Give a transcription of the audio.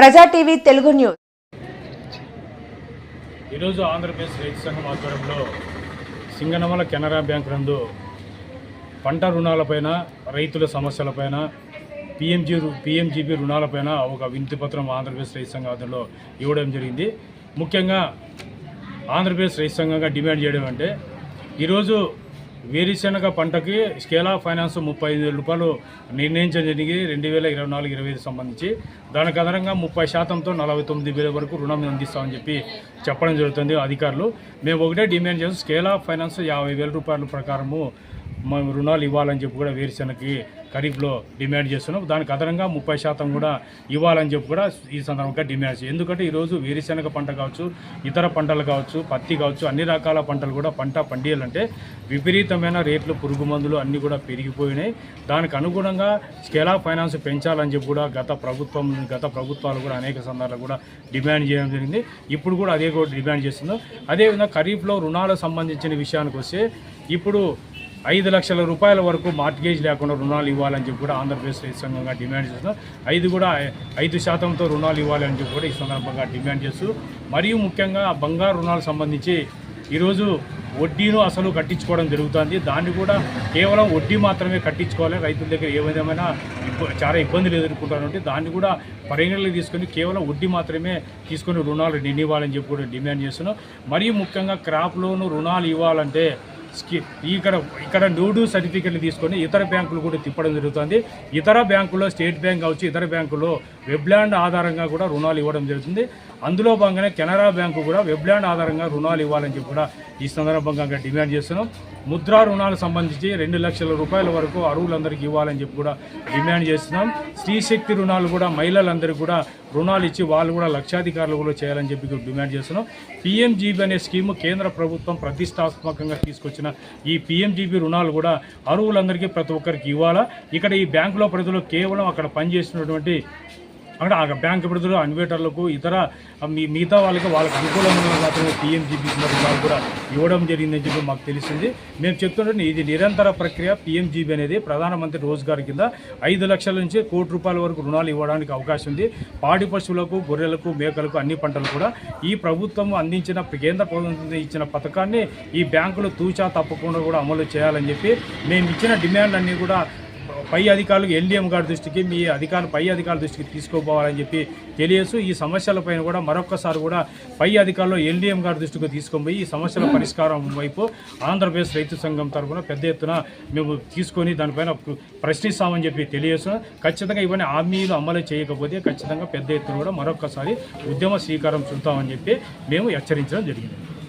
ప్రజా TV Telugu news. ఈరోజు ఆంధ్రప్రదేశ్ రైతు సంఘం ఆధ్వర్యంలో సింగనమల కెనరా బ్యాంక్ నందు పంట రుణాలపైన రైతుల సమస్యలపైన పిఎంజీ పిఎంజీబీ రుణాలపైన ఒక వినతి పత్రం ఆంధ్రప్రదేశ్ రైతు సంఘం ఆధ్వర్యంలో ఇవ్వడం జరిగింది. ముఖ్యంగా ఆంధ్రప్రదేశ్ రైతు సంఘంగా డిమాండ్ చేయడం అంటే ఈరోజు వేరుశెనగ పంటకి స్కేలా ఆఫ్ ఫైనాన్స్ ముప్పై ఐదు రూపాయలు నిర్ణయించడం జరిగింది. రెండు వేల ఇరవై నాలుగు ఇరవై ఐదు సంబంధించి. దానికి అదనంగా ముప్పై శాతంతో నలభై తొమ్మిది వేల వరకు రుణం అందిస్తామని చెప్పి చెప్పడం జరుగుతుంది అధికారులు. మేము ఒకటే డిమాండ్ చేస్తాం స్కేలా ఆఫ్ ఫైనాన్స్ యాభై వేల రూపాయల ప్రకారము మేము రుణాలు ఇవ్వాలని చెప్పి కూడా వేరుశెనగకి ఖరీఫ్లో డిమాండ్ చేస్తున్నాం. దానికి అదనంగా ముప్పై శాతం కూడా ఇవ్వాలని చెప్పి కూడా ఈ సందర్భంగా డిమాండ్ చేస్తాం ఎందుకంటే ఈరోజు వేరుశెనగ పంట కావచ్చు ఇతర పంటలు కావచ్చు పత్తి కావచ్చు అన్ని రకాల పంటలు కూడా పంట పండియాలంటే విపరీతమైన రేట్లు పురుగు మందులు అన్నీ కూడా పెరిగిపోయినాయి. దానికి అనుగుణంగా స్కేలా ఫైనాన్స్ పెంచాలని చెప్పి కూడా గత ప్రభుత్వం గత ప్రభుత్వాలు కూడా అనేక సందర్భాలు కూడా డిమాండ్ చేయడం జరిగింది. ఇప్పుడు కూడా అదే కూడా డిమాండ్ చేస్తున్నాం. అదేవిధంగా ఖరీఫ్లో రుణాలకు సంబంధించిన విషయానికి వస్తే ఇప్పుడు ఐదు లక్షల రూపాయల వరకు మార్ట్గేజ్ లేకుండా రుణాలు ఇవ్వాలని చెప్పి కూడా ఆంధ్రప్రదేశ్ రైతు సంఘంగా డిమాండ్ చేస్తున్నాం ఐదు కూడా ఐదు శాతంతో రుణాలు ఇవ్వాలని చెప్పి కూడా ఈ సందర్భంగా డిమాండ్ చేస్తూ మరియు ముఖ్యంగా బంగారు రుణాలకు సంబంధించి ఈరోజు వడ్డీను అసలు కట్టించుకోవడం జరుగుతుంది. దాన్ని కూడా కేవలం వడ్డీ మాత్రమే కట్టించుకోవాలి. రైతుల దగ్గర ఏ విధమైన చాలా ఇబ్బందులు ఎదుర్కొంటారంటే దాన్ని కూడా పరిగణలోకి తీసుకొని కేవలం వడ్డీ మాత్రమే తీసుకొని రుణాలు ఇవ్వాలని చెప్పి కూడా డిమాండ్ చేస్తున్నాం. మరియు ముఖ్యంగా క్రాప్ లోను రుణాలు ఇవ్వాలంటే స్కీమ్ ఇక్కడ ఇక్కడ నూడు సర్టిఫికెట్లు తీసుకొని ఇతర బ్యాంకులు కూడా తిప్పడం జరుగుతుంది. ఇతర బ్యాంకుల్లో స్టేట్ బ్యాంక్ కావచ్చు ఇతర బ్యాంకులో వెబ్ల్యాండ్ ఆధారంగా కూడా రుణాలు ఇవ్వడం జరుగుతుంది. అందులో భాగంగానే కెనరా బ్యాంకు కూడా వెబ్ల్యాండ్ ఆధారంగా రుణాలు ఇవ్వాలని చెప్పి కూడా ఈ సందర్భంగా డిమాండ్ చేస్తున్నాం. ముద్రా రుణాలకు సంబంధించి రెండు లక్షల రూపాయల వరకు అరువులందరికీ ఇవ్వాలని చెప్పి కూడా డిమాండ్ చేస్తున్నాం. స్త్రీశక్తి రుణాలు కూడా మహిళలందరికీ కూడా రుణాలు ఇచ్చి వాళ్ళు కూడా లక్షాధికారులు కూడా చేయాలని చెప్పి డిమాండ్ చేస్తున్నాం. పిఎంజీబీ అనే స్కీము కేంద్ర ప్రభుత్వం ప్రతిష్టాత్మకంగా వచ్చిన ఈ పిఎంజీబీ రుణాలు కూడా అరువులందరికీ ప్రతి ఒక్కరికి ఇవ్వాలా? ఇక్కడ ఈ బ్యాంకులో ప్రజలు కేవలం అక్కడ పనిచేస్తున్నటువంటి అంటే ఆ బ్యాంక్ ప్రజలు అన్వేటర్లకు ఇతర మీ మిగతా వాళ్ళకి వాళ్ళకి అనుకూలంగా మాత్రమే పిఎంజీబీ రుణాలు కూడా ఇవ్వడం జరిగిందని చెప్పి మాకు తెలిసింది. మేము చెప్తుంటే ఇది నిరంతర ప్రక్రియ పిఎంజీబీ అనేది ప్రధానమంత్రి రోజ్గార్ కింద ఐదు లక్షల నుంచి కోటి రూపాయల వరకు రుణాలు ఇవ్వడానికి అవకాశం ఉంది. పాడి పశువులకు గొర్రెలకు మేకలకు అన్ని పంటలు కూడా ఈ ప్రభుత్వం అందించిన కేంద్ర ప్రభుత్వం ఇచ్చిన పథకాన్ని ఈ బ్యాంకులు తూచా తప్పకుండా కూడా అమలు చేయాలని చెప్పి మేము ఇచ్చిన డిమాండ్ అన్నీ కూడా పై అధికారులకు ఎల్డీఎం గారి దృష్టికి మీ అధికారులు పై అధికారుల దృష్టికి తీసుకోపోవాలని చెప్పి తెలియసు ఈ సమస్యలపైన కూడా మరొకసారి కూడా పై అధికారులు ఎల్డీఎం గారి దృష్టికి తీసుకొని ఈ సమస్యల పరిష్కారం వైపు ఆంధ్రప్రదేశ్ రైతు సంఘం తరఫున పెద్ద ఎత్తున మేము తీసుకొని దానిపైన ప్రశ్నిస్తామని చెప్పి తెలియసు ఖచ్చితంగా ఇవన్నీ హామీలు అమలు చేయకపోతే ఖచ్చితంగా పెద్ద ఎత్తున కూడా మరొకసారి ఉద్యమ స్వీకారం చూద్దామని చెప్పి మేము హెచ్చరించడం జరిగింది.